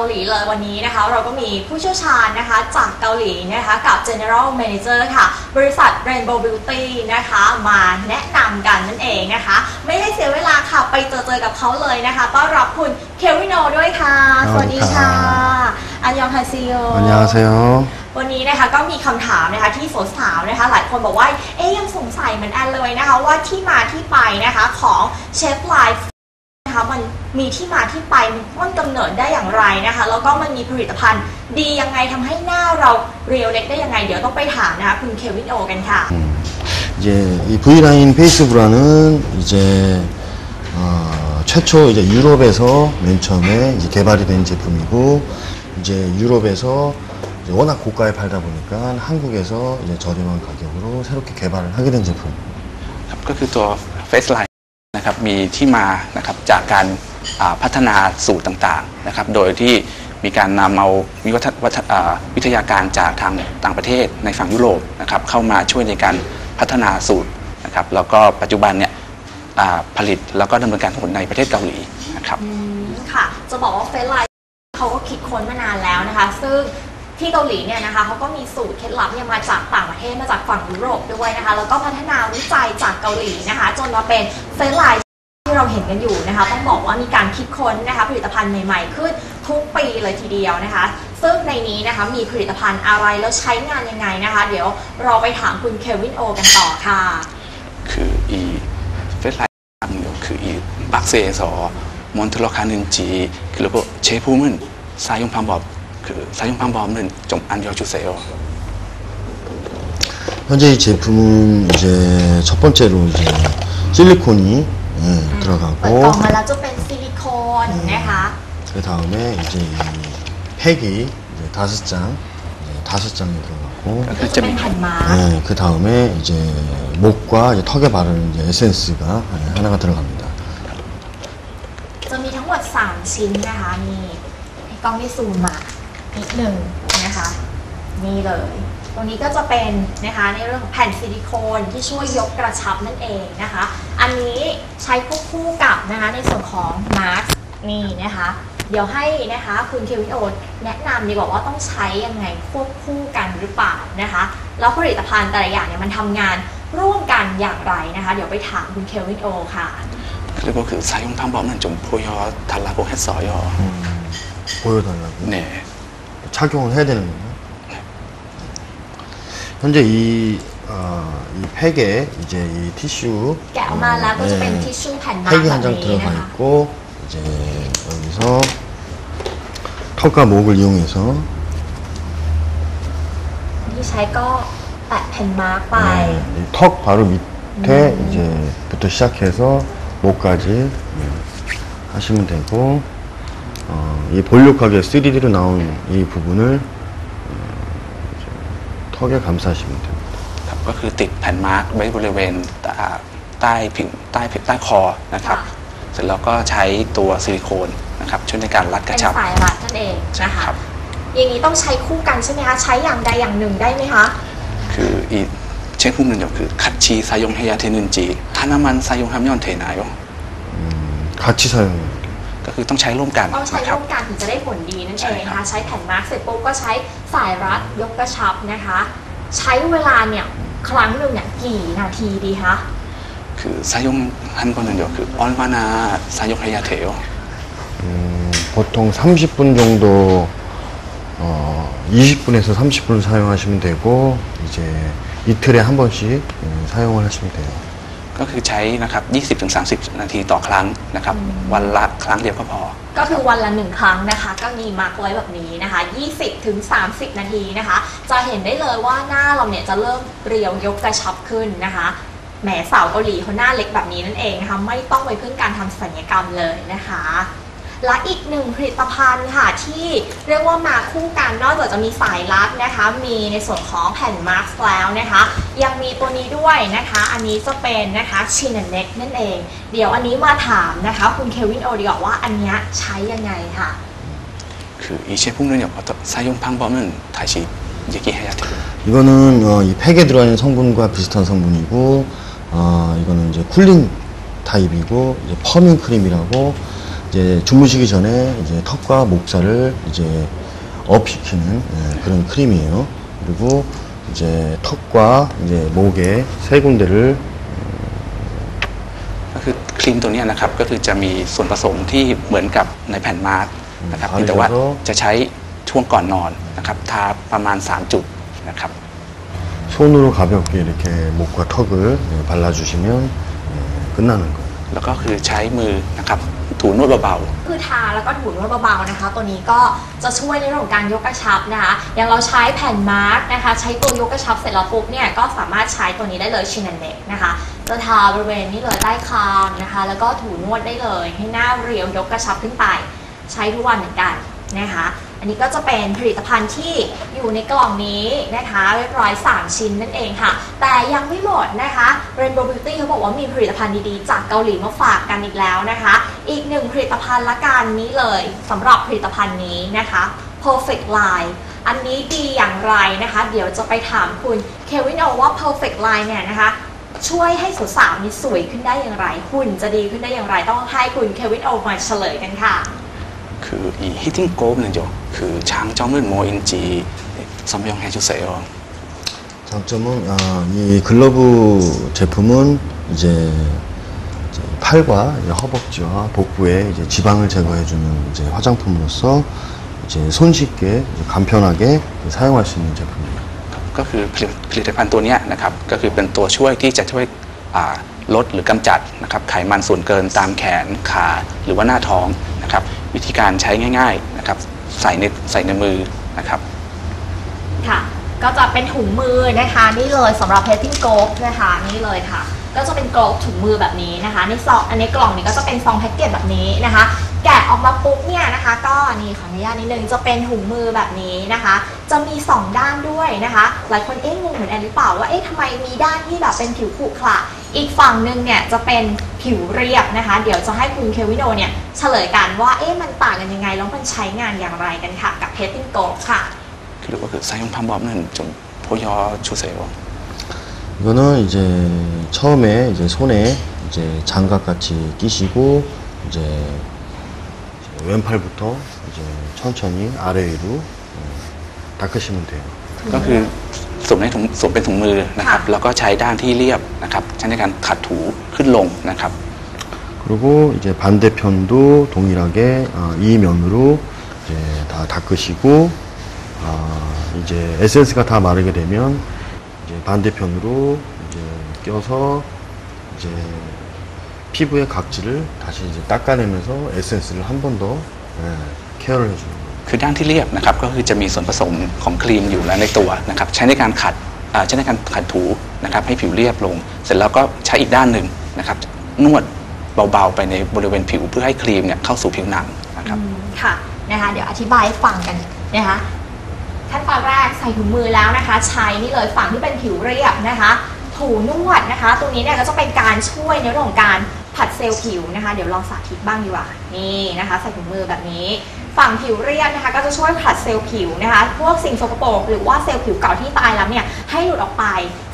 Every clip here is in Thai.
าหลีเลยวันนี้นะคะ เราก็มีผู้เชี่ยวชาญนะคะจากเกาหลีนะคะกับ General Manager ค่ะ บริษัท Rainbow Beauty นะคะ มาแนะนำกันนั่นเองนะคะ ไม่ให้เสียเวลาค่ะไปเจอเจอกับเขาเลยนะคะต้อนรับคุณเควินโนด้วยค่ะ สวัสดีค่ะ อันยองฮาซิโออันยองฮซิโอวันนี้นะคะก็มีคำถามนะคะที่สาวๆนะคะ หลายคนบอกว่าเอ๊ยยังสงสัยเหมือนแอนเลยนะคะ ว่าที่มาที่ไปนะคะของเชฟไลฟ์นะคะมัน มีที่มาที่ไปมันต้นกำเนิดได้อย่างไรนะคะ แล้วก็มันมีผลิตภัณฑ์ดียังไงทำให้หน้าเราเรียวเล็กได้ยังไง เดี๋ยวต้องไปถามนะคะคุณเควินโอกันค่ะ 이제 이 V라인 페이스브라는 이제 어, 최초 이제 유럽에서 맨 처음에 이제 개발이 된 제품이고 이제 유럽에서 이제 워낙 고가에 팔다 보니까 한국에서 이제 저렴한 가격으로 새롭게 개발을 하게 된 제품. ครับก็คือตัว Face Line นะครับมีที่มานะครับจากการอ่า พัฒนาสูตรต่างๆนะครับ โดยที่มีการนำเอาวิวัฒวฒวิทยาการจากทางต่างประเทศในฝั่งยุโรปนะครับเข้ามาช่วยในการพัฒนาสูตรนะครับแล้วก็ปัจจุบันเนี่ยอ่าผลิตแล้วก็ดำเนินการทั้งหมดในประเทศเกาหลีนะครับ อืมค่ะ จะบอกว่าเฟสไลท์เขาก็คิดค้นมานานแล้วนะคะ ซึ่งที่เกาหลีเนี่ยนะคะเขาก็มีสูตรเคล็ดลับเนี่ยมาจากต่างประเทศมาจากฝั่งยุโรปด้วยนะคะ แล้วก็พัฒนาวิจัยจากเกาหลีนะคะ จนมาเป็นเฟสไลท์ เราเห็นกันอยู่นะคะ ต้องบอกว่ามีการคิดค้นนะคะผลิตภัณฑ์ใหม่ๆ ขึ้นทุกปีเลยทีเดียวนะคะ ซึ่งในนี้นะคะมีผลิตภัณฑ์อะไรแล้วใช้งานยังไงนะคะ เดี๋ยวเราไปถามคุณเควินโอกันต่อค่ะ คือ이 Face Line 그이 박스에서 몬틀럭하는지 그리고 제품은 사용 방법 그 사용 방법은 좀 알려주세요. 현재 이 제품은 이제 첫 번째로 이제 실리콘이 예, เปิดกล่อง 들어가고 มาแล้วจะเป็นซิลิโคนนะคะ 그 다음에 이제 이 팩이 이제 다섯 장, 이제 다섯 장이 들어가고 ก็จะเป็นแผ่นมาร์ก 네, 그 다음에 이제 목과 이제 턱에 바르는 이제 에센스가 예, 하나가 들어갑니다. จะมีทั้งหมด 3 ชิ้นนะคะ นี่ให้กล้องได้ซูมมานิดหนึ่งนะคะ นี่เลย ตรงนี้ก็จะเป็นนะคะในเรื่องของแผ่นซิลิโคนที่ช่วยยกกระชับนั่นเองนะคะ อั นนี้ใช้ควบคู่กับนะคะในส่วนของมาร์กนี่นะคะ เดี๋ยวให้นะคะคุณเควินโอตแนะนำดีกว่าว่าต้องใช้ยังไงควบคู่กันหรือเปล่านะคะ แล้วผลิตภัณฑ์แต่ละอย่างเนี่ยมันทำงานร่วมกันอย่างไรนะคะ เดี๋ยวไปถามคุณเควินโอค่ะ 그리고 그 사용 방법은 좀 보여달라고 했어요. 보여달라고. 네. 착용을 해야 되는 건가요? 현재 이, 어, 이 팩에 이제 이 티슈 แกะออกมาแล้วก็จะเป็นทิชชู่แผ่นมาร์ก 팩이 แบบ 한 장 นี้นะ 들어가 คะ 있고 이제 여기서 턱과 목을 이용해서 ที่ใช้ก็แปะแผ่นมาร์กไป 네, 이턱 바로 밑에 이제부터 시작해서 목까지 네, 하시면 되고 어, 이 볼록하게 3D로 나온 이 부분을 어, 이제 턱에 감싸시면 됩니다. ก็คือติดแผ่นมาร์กไว้บริเวณใต้ผิวใต้ผิวใต้คอนะครับ เสร็จแล้วก็ใช้ตัวซิลิโคนนะครับช่วยในการรัดกระชับเป็นสายรัดนั่นเองนะคะอย่างนี้ต้องใช้คู่กันใช่ไหมคะใช้อย่างใดอย่างหนึ่งได้ไหมคะคืออีช้คู่หนึ่งเดียวคือคัดชีไซยงเฮยาเทนินจีทาน้ำมันไซยงฮัมยอนเทนายงคัดชีไซยงก็คือต้องใช้ร่วมกันต้องใช้ร่วมกันถึงจะได้ผลดีนั่นเองนะคะใช้แผ่นมาร์กเสร็จปุ๊บก็ใช้สายรัดยกกระชับนะคะ ใช้เวลาเนี่ย ครั้งหนึ่งเนี่ยกี่นาทีดีคะ 그 사용한 거는요 그 얼마나 사용해야 돼요? 음, 보통 30분 정도 어, 20분에서 30분을 사용하시면 되고 이제 이틀에 한 번씩 예, 사용을 하시면 돼요. ก็คือใช้นะครับ20-30 นาทีต่อครั้งนะครับ วันละครั้งเดียวก็พอ ก็คือวันละหนึ่งครั้งนะคะ ก็มีมาร์กไว้แบบนี้นะคะ 20ถึง30 นาทีนะคะ จะเห็นได้เลยว่าหน้าเราเนี่ยจะเริ่มเรียวยกกระชับขึ้นนะคะแหมสาวเกาหลีเขาหน้าเล็กแบบนี้นั่นเองนะคะไม่ต้องไปพึ่งการทำศัลยกรรมเลยนะคะ และอีกหนึ่งผลิตภัณฑ์ค่ะที่เรียกว่ามาคู่กันนอกจากจะมีสายรัดนะคะ มีในส่วนของแผ่นมาร์กแล้วนะคะ ยังมีตัวนี้ด้วยนะคะ อันนี้จะเป็นนะคะชินเน็กนั่นเอง เดี๋ยวอันนี้มาถามนะคะ คุณเควินโอดีกว่าว่าอันเนี้ยใช้ยังไงค่ะ 그 이 제품은요 어떤 사용 방법은 다시 얘기해야 돼요. 이거는 어, 이 팩에 들어있는 성분과 비슷한 성분이고 어, 이거는 이제 쿨링 타입이고 이제 퍼밍 크림이라고 이제 주무시기 전에 이제 턱과 목살을 이제 업시키는 예, 그런 크림이에요. 그리고 이제 턱과 이제 목에 세 군데를 ก็คือครีมตัวเนี้ยนะครับก็คือจะมีส่วนผสมที่เหมือนกับในแผ่นมาร์กนะครับ อืม เพียงแต่ว่า เอาเลยครับ จะใช้ช่วงก่อนนอนนะครับทาประมาณ 3 จุดนะครับ 손으로 가볍게 이렇게 목과 턱을 예, 발라주시면 예, 끝나는 거예요. แล้วก็คือใช้มือนะครับ ถูนวดเบาๆ คือทาแล้วก็ถูนวดเบาๆนะคะ ตัวนี้ก็จะช่วยในเรื่องของการยกกระชับนะคะ อย่างเราใช้แผ่นมาร์กนะคะ ใช้ตัวยกกระชับเสร็จแล้วปุ๊บเนี่ยก็สามารถใช้ตัวนี้ได้เลยชินันเน็กนะคะจะทาบริเวณนี้เลยใต้คางนะคะ แล้วก็ถูนวดได้เลย ให้หน้าเรียวยกกระชับขึ้นไป ใช้ทุกวันเหมือนกัน นะคะ อันนี้ก็จะเป็นผลิตภัณฑ์ที่อยู่ในกล่องนี้นะคะเรียบร้อย3ชิ้นนั่นเองค่ะ แต่ยังไม่หมดนะคะ Rainbow Beauty เขาบอกว่ามีผลิตภัณฑ์ดีๆ จากเกาหลีมาฝากกันอีกแล้วนะคะ อีกหนึ่งผลิตภัณฑ์ละกันนี้เลยสำหรับผลิตภัณฑ์นี้นะคะ Perfect Line อันนี้ดีอย่างไรนะคะ เดี๋ยวจะไปถามคุณเควินโอว่า Perfect Line เนี่ยนะคะ ช่วยให้สาวๆนี่สวยขึ้นได้อย่างไรหุ่นจะดีขึ้นได้อย่างไร ต้องให้คุณเควินโอมาเฉลยกันค่ะ ๆ คือ이 히팅 곱는요 그 장점을 뭐인지 설명해 주세요. 장점은 아, 이 글러브 제품은 이제, 이제 팔과 이제 허벅지와 복부에 이제 지방을 제거해주는 이제 화장품으로서 이제 손쉽게 이제 간편하게 사용할 수 있는 제품입니다. ก็คือผลิตผลิตภัณฑ์ตัวเนี้ยนะครับก็คือเป็นตัวช่วยที่จะช่วยอ่า ลดหรือกำจัดนะครับไขมันส่วนเกินตามแขนขาหรือว่าหน้าท้องนะครับ วิธีการใช้ง่ายๆนะครับใส่ในใส่ในมือนะครับค่ะ ก็จะเป็นถุงมือนะคะ นี่เลยสำหรับ petting glove นะคะนี่เลยค่ะ ก็จะเป็นกลบถุงมือแบบนี้นะคะในซองอันนี้กล่องนี้ก็จะเป็นซองแพ็กเกจแบบนี้นะคะ แกะออกมาปุ๊บเนี่ยนะคะ ก็นี่ขออนุญาตนิดนึงจะเป็นถุงมือแบบนี้นะคะ จะมี 2 ด้านด้วยนะคะ หลายคนเอ๊ะงงเหมือนแอนหรือเปล่าว่าเอ๊ะทำไมมีด้านที่แบบเป็นผิวขรุขระ อีกฝั่งหนึ่งเนี่ยจะเป็นผิวเรียบนะคะ เดี๋ยวจะให้คุณเควิโนเนี่ยเฉลยกันว่าเอ๊ะมันต่างกันยังไงแล้วมันใช้งานอย่างไรกันค่ะกับ petting glove ค่ะ 그리고 그 사용 방법은 좀 보여주세요. 이거는 이제 처음에 이제 손에 이제 장갑 같이 끼시고 이제 왼팔부터 이제 천천히 아래 위로 어, 닦으시면 돼요. ก็คือ สวมในถุงสวมเป็นถุงมือนะครับ ค่ะ แล้วก็ใช้ด้านที่เรียบนะครับใช้ในการขัดถูขึ้นลงนะครับ 그리고 이제 반대편도 동일하게 어, 이 면으로 이제 다 닦으시고 아, 이제 에센스가 다 마르게 되면 이제 반대편으로 이제 껴서 이제 피부의 각질을 다시 이제 닦아내면서 에센스를 한 번 더 케어를 해주는 거예요. 어, 예, คือด้านที่เรียบนะครับก็คือจะมีส่วนผสมของครีมอยู่แล้วในตัวนะครับใช้ในการขัดใช้ในการขัดถูนะครับให้ผิวเรียบลง เสร็จแล้วก็ใช้อีกด้านหนึ่งนะครับนวดเบาๆ ไปในบริเวณผิวเพื่อให้ครีมเนี่ยเข้าสู่ผิวหนังนะครับค่ะนะคะเดี๋ยวอธิบายให้ฟังกันนะคะขั้นตอนแรกใส่ถุงมือแล้วนะคะ ใช้นี่เลยฝั่งที่เป็นผิวเรียบนะคะ ถูนวดนะคะ ตรงนี้เนี่ยก็จะเป็นการช่วยในเรื่องของการผัดเซลล์ผิวนะคะ เดี๋ยวลองสาธิตบ้างดีกว่านี่นะคะ ใส่ถุงมือแบบนี้ ฝั่งผิวเรียบนะคะก็จะช่วยผัดเซลล์ผิวนะคะ พวกสิ่งสกปรกหรือว่าเซลล์ผิวเก่าที่ตายแล้วเนี่ยให้หลุดออกไป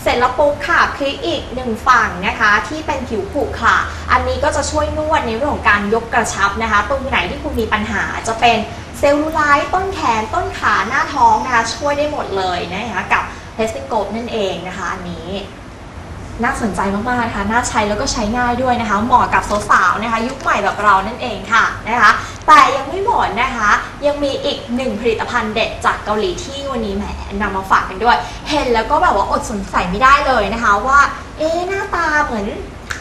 เสร็จแล้วปุ๊บค่ะคลิกอีกหนึ่งฝั่งนะคะที่เป็นผิวผุค่ะ อันนี้ก็จะช่วยนวดในเรื่องของการยกกระชับนะคะ ตรงไหนที่คุณมีปัญหาจะเป็นเซลลูไลท์ต้นแขนต้นขาหน้าท้องนะคะช่วยได้หมดเลยนะคะกับเพสติโกนั่นเองนะคะอันนี้ น่าสนใจมากๆนะคะน่าใช้แล้วก็ใช้ง่ายด้วยนะคะ เหมาะกับสาวๆนะคะ ยุคใหม่แบบเรานั่นเองค่ะนะคะ แต่ยังไม่หมดนะคะ ยังมีอีกหนึ่งผลิตภัณฑ์เด็ดจากเกาหลีที่วันนี้แหมนำมาฝากกันด้วย เห็นแล้วก็แบบว่าอดสงสัยไม่ได้เลยนะคะ ว่า เอ๊หน้าตาเหมือน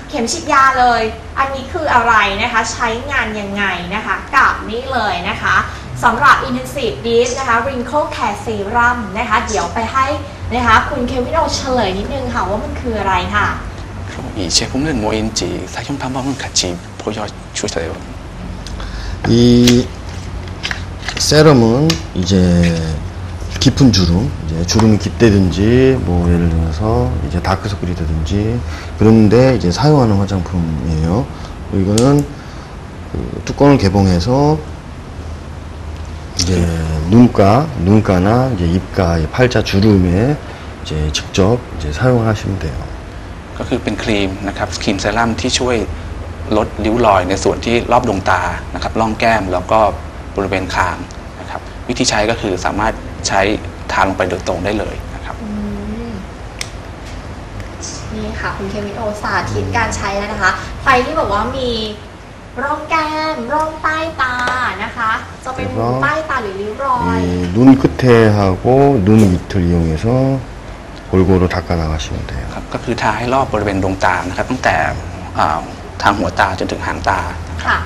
เข็มฉีดยาเลย อันนี้คืออะไรนะคะ ใช้งานยังไงนะคะ กับนี่เลยนะคะ สำหรับ Intensive d e e p นะคะ Wrinkle Care Serum นะคะ เดี๋ยวไปให้นะคะคุณเควินเอาเฉลยนิดนึงค่ะว่ามันคืออะไรค่ะ 그럼 이 제품은 뭐인지 사용 방법은 같이 보여주세요. 이 세럼은 이제 깊은 주름, 이제 주름이 깊다든지 뭐 예를 들어서 이제 다크서클이 되든지 그런데 이제 사용하는 화장품이에요. 그리고 이거는 그 뚜껑을 개봉해서 이제 눈가, 눈가나 이제 입가, 팔자 주름에 이제 직접 이제 사용을 하시면 돼요. ก็คือเป็นครีมนะครับครีมเซรั่มที่ช่วย ลดริ้วรอยในส่วนที่รอบดวงตานะครับร่องแก้มแล้วก็บริเวณคางนะครับ วิธีใช้ก็คือสามารถใช้ทาลงไปโดยตรงได้เลยนะครับ อืมนี่ค่ะ คุณเคมิโอสาธิตการใช้แล้วนะคะ ใครที่แบบว่ามีร่องแก้ม ร่องใต้ตานะคะ จะเป็น ร่อง ใต้ตาหรือริ้วรอย 이 눈 끝에 하고 눈 밑을 이용해서 골고루 닦아 나가시면 돼요. ครับก็คือทาให้รอบบริเวณดวงตานะครับตั้งแต่อ่าทางหัวตาจนถึงหางตา ค่ะ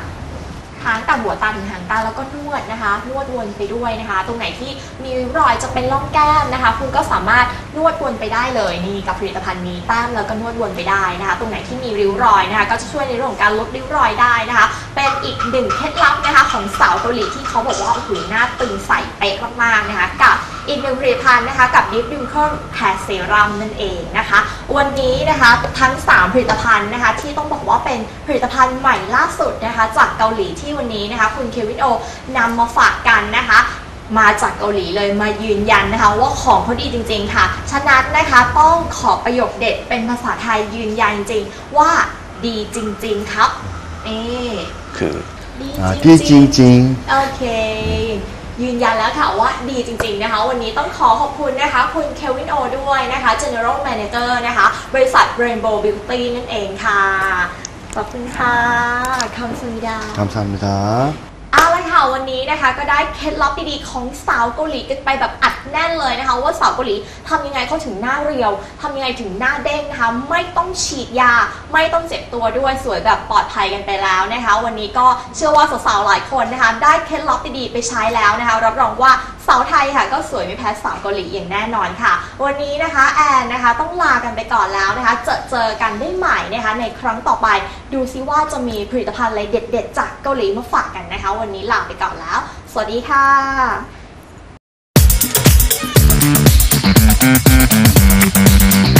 หางตาหัวตาถึงหางตาแล้วก็นวดนะคะ นวดวนไปด้วยนะคะ ตรงไหนที่มีรอยจะเป็นร่องแก้มนะคะ คุณก็สามารถนวดวนไปได้เลยนี่กับผลิตภัณฑ์นี้แต้มแล้วก็นวดวนไปได้นะคะ ตรงไหนที่มีริ้วรอยนะคะ ก็จะช่วยในเรื่องของการลดริ้วรอยได้นะคะ เป็นอีกหนึ่งเคล็ดลับนะคะ ของสาวเกาหลีที่เขาบอกว่าโอ้โหหน้าตึงใสเป๊ะมากๆนะคะ กับ อีกหนึ่งผลิตภัณฑ์นะคะกับดิฟดิมเคอร์แคร์เซรั่มนั่นเองนะคะ วันนี้นะคะทั้ง 3 ผลิตภัณฑ์นะคะ ที่ต้องบอกว่าเป็นผลิตภัณฑ์ใหม่ล่าสุดนะคะ จากเกาหลีที่วันนี้นะคะ คุณเควินโอนำมาฝากกันนะคะมาจากเกาหลีเลยมายืนยันนะคะ ว่าของเขาดีจริง ๆ ค่ะ ฉะนั้นนะคะต้องขอประโยคเด็ดเป็นภาษาไทยยืนยันจริงว่าดีจริง ๆ ครับนี่คือดีจริงๆโอเค ยืนยันแล้วค่ะว่าดีจริงๆนะคะ วันนี้ต้องขอขอบคุณนะคะ คุณเควินโอด้วยนะคะ General Manager นะคะ บริษัท Rainbow Beauty นั่นเองค่ะ ขอบคุณค่ะคำสัญญา 감사합니다. ละค่ะวันนี้นะคะก็ได้เคล็ดลับดีๆของสาวเกาหลีกันไปแบบอัดแน่นเลยนะคะ ว่าสาวเกาหลีทำยังไงเขาถึงหน้าเรียวทำยังไงถึงหน้าเด้งนะคะ ไม่ต้องฉีดยา ไม่ต้องเจ็บตัวด้วยสวยแบบปลอดภัยกันไปแล้วนะคะ วันนี้ก็เชื่อว่าสาวๆหลายคนนะคะ ได้เคล็ดลับดีๆไปใช้แล้วนะคะ รับรองว่า สาวไทยค่ะ ก็สวยไม่แพ้สาวเกาหลีอย่างแน่นอนค่ะ วันนี้นะคะแอนนะคะต้องลากันไปก่อนแล้วนะคะ เจอเจอกันได้ใหม่นะคะ ในครั้งต่อไปดูซิว่าจะมีผลิตภัณฑ์อะไรเด็ด ๆ จากเกาหลีมาฝากกันนะคะ วันนี้ลาไปก่อนแล้ว สวัสดีค่ะ Thank